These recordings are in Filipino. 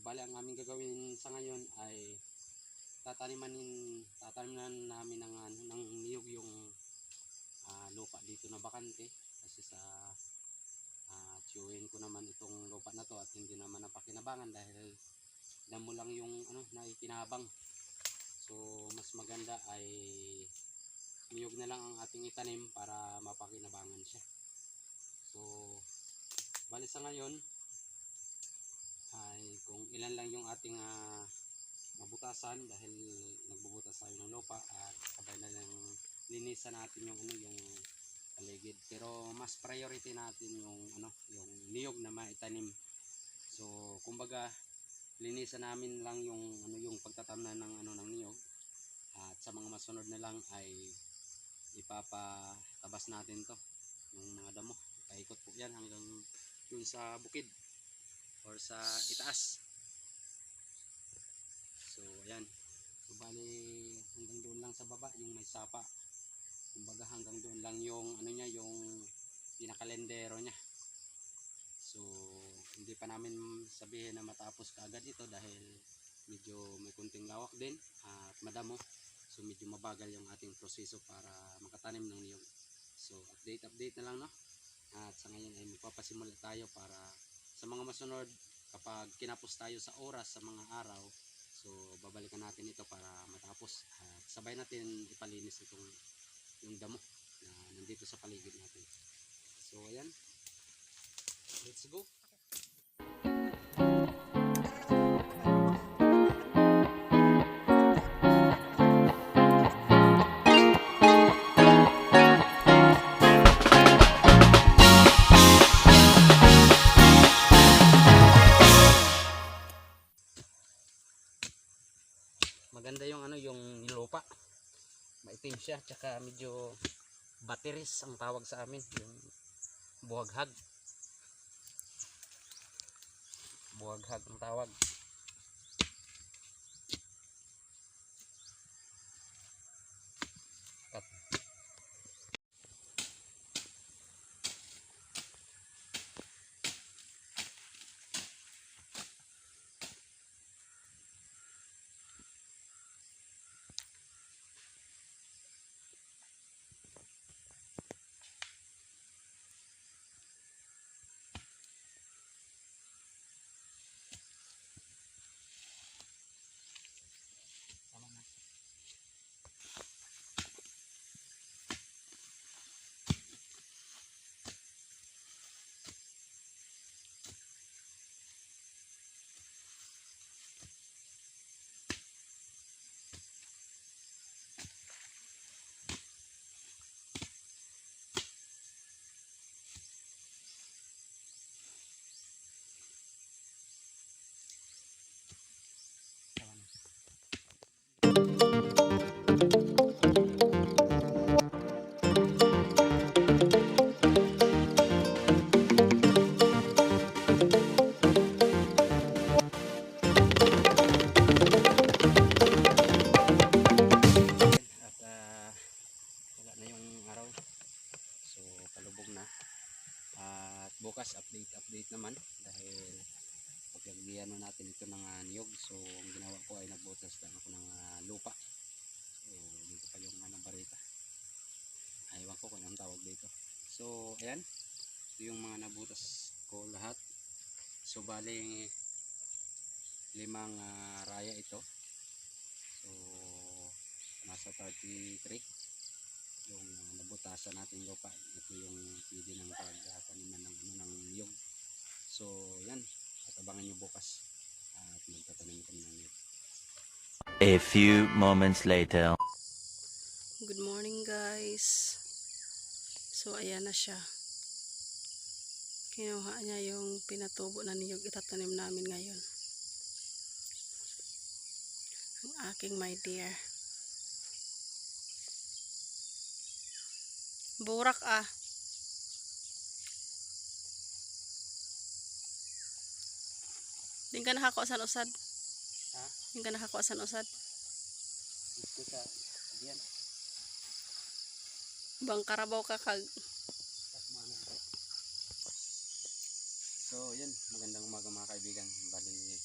bali, ang aming gagawin sa ngayon ay tatanimanin, tataniman namin ng, ano, ng niyog yung ah, lupa dito na bakante. Kasi sa uh, tiyuhin ko naman itong lupa na to at hindi naman napakinabangan dahil damo lang yung ano, naikinabang. So, mas maganda ay niyog na lang ang ating itanim para mapakinabangan siya. So, bali sa ngayon ay kung ilan lang yung ating ah, mabutasan dahil nagbubutas tayo ng lupa at sabay na lang linisan natin yung ano yung paligid. Pero mas priority natin yung ano yung niyog na maitanim. So, kumbaga linisan namin lang yung ano yung pagtatamnan ng ano ng niyog at sa mga masunod na lang ay ipapatabas natin to yung mga damo paikot po yan hanggang dun sa bukid or sa itaas. So ayan. So bali hanggang doon lang sa baba yung may sapa. Kumbaga hanggang doon lang yung ano niya yung pinakalendero niya. So hindi pa namin sabihin na matapos kaagad ito dahil medyo may kunting lawak din at madamo. So medyo mabagal yung ating proseso para makatanim ng niyog. So update update na lang no? At sa ngayon ay magpapasimula tayo para sa mga masunod kapag kinapos tayo sa oras sa mga araw so babalikan natin ito para matapos. At sabay natin ipalinis itong yung damo na nandito sa paligid natin. So ayan. Let's go siya tsaka medyo bateris ang tawag sa amin yung buhaghag buhaghag ang tawag ko kung anong tawag dito. So ayan. Ito yung mga nabutas ko lahat. So bali limang ah, raya ito. So nasa 33 yung uh, nabutasan natin lupa. Ito yung pwede ng pagtaniman ng, ano, ng niyog. So yan at abangan nyo bukas. At magtatanim kami ng niyog. A few moments later. Good morning guys. So ayan na siya. Kinuha niya yung pinatubo na niyog itatanim namin ngayon. Ang aking my dear. Burak ah. Di ka nakakuha sa usad. Ha? Di ka nakakuha sa usad. Ito sa, yan. Bang karabaw ka kag So, yun. Magandang umaga mga kaibigan. Bali,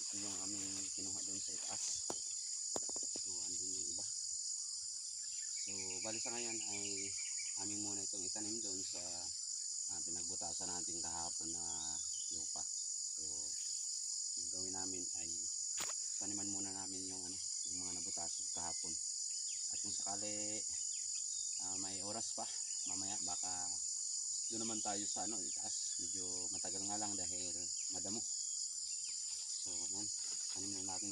ito yung aming kinuha doon sa itaas. So, andun yung iba. So, bali sa ngayon ay aming muna itong itanim doon sa ah, pinagbutasan natin kahapon na lupa. So, yung gawin namin ay taniman muna namin yung ano, yung mga nabutasan kahapon. At kung sakali ah, may oras pa, mamaya baka doon naman tayo sa ano, itaas. Medyo matagal nga lang dahil madamo. So, yan. Tanim na natin.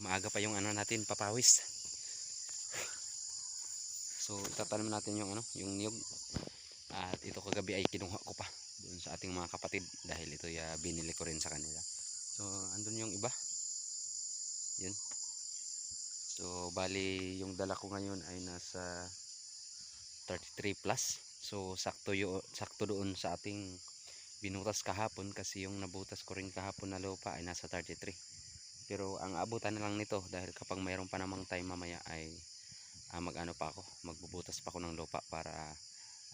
Maaga pa yung ano natin, papawis. So, itatanim natin yung ano, yung niyog. At ito kagabi ay kinuha ko pa doon sa ating mga kapatid dahil ito ya binili ko rin sa kanila. So, andun yung iba. Yun. So, bali yung dala ko ngayon ay nasa 33 plus. So sakto yo sakto doon sa ating binutas kahapon kasi yung nabutas ko rin kahapon na lupa ay nasa 33. Pero ang abutan na lang nito dahil kapag mayroon pa namang time mamaya ay ah, mag-ano pa ako, magbubutas pa ako ng lupa para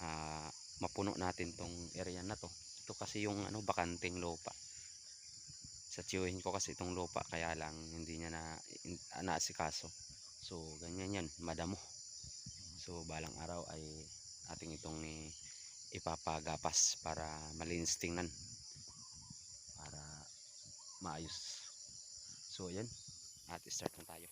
ah, mapuno natin tong area na to. Ito kasi yung ano bakanting lupa. Sa tiyuhin ko kasi itong lupa kaya lang hindi niya na in, naasikaso. So ganyan yan, madamo. So balang araw ay ating itong i- ipapagapas para malinis tingnan. Para maayos. So ayan. At start na tayo.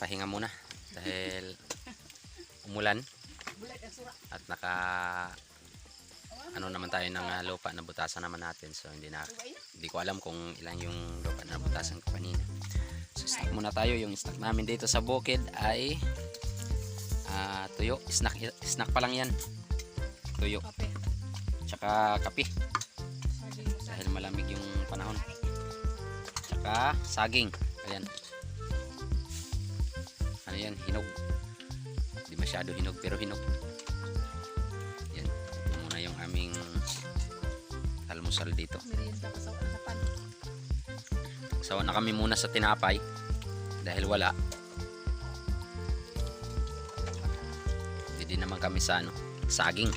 Pahinga muna dahil umulan at naka ano naman tayo ng ah, lupa na butasan naman natin. So hindi na hindi ko alam kung ilan yung lupa na butasan ko kanina. So start muna tayo. Yung snack namin dito sa bukid ay ah, tuyo. Snack, snack pa lang yan. Tuyo. Tsaka kape. Dahil malamig yung panahon. Tsaka saging. Ayan ano yan? Hinog. Hindi masyado hinog pero hinog. Yan. Ito muna yung aming almusal dito. Sawa na kami muna sa tinapay dahil wala. Hindi naman kami sa ano saging.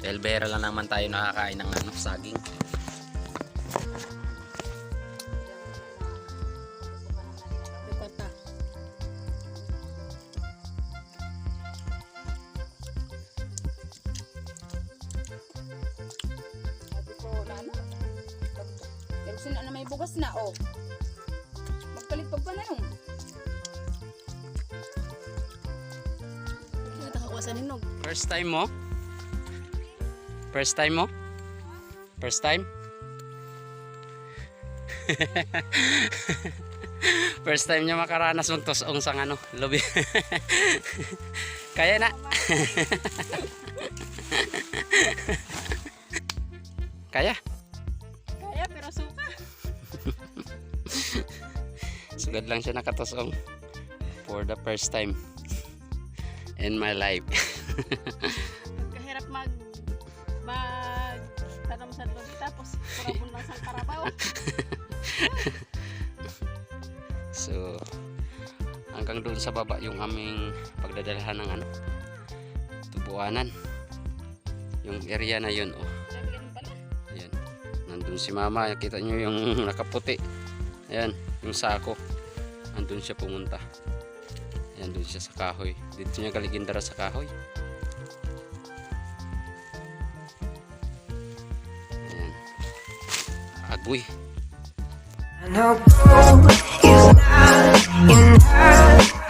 Dahil bera lang naman tayo nakakain ng ano saging sino na may bugas na, oh. Magkalipag pa na yung. Kita ka sa ninog. First time mo? First time mo? First time? First time niya makaranas magtusong sang ano, lobby. Kaya na. Kaya Sugad lang siya nakatusong for the first time in my life. Kahirap mag mag tanam sa lobby tapos kurabon lang sa karabaw. So, hanggang doon sa baba yung aming pagdadalhan ng ano, tubuanan. Yung area na yun, oh. Ayan. Nandun si mama. Kita nyo yung nakaputi. Ayan, yung sako andun siya pumunta. Ayan doon siya sa kahoy. Dito niya kaligindara sa kahoy. Ayan. Agboy I know you not, you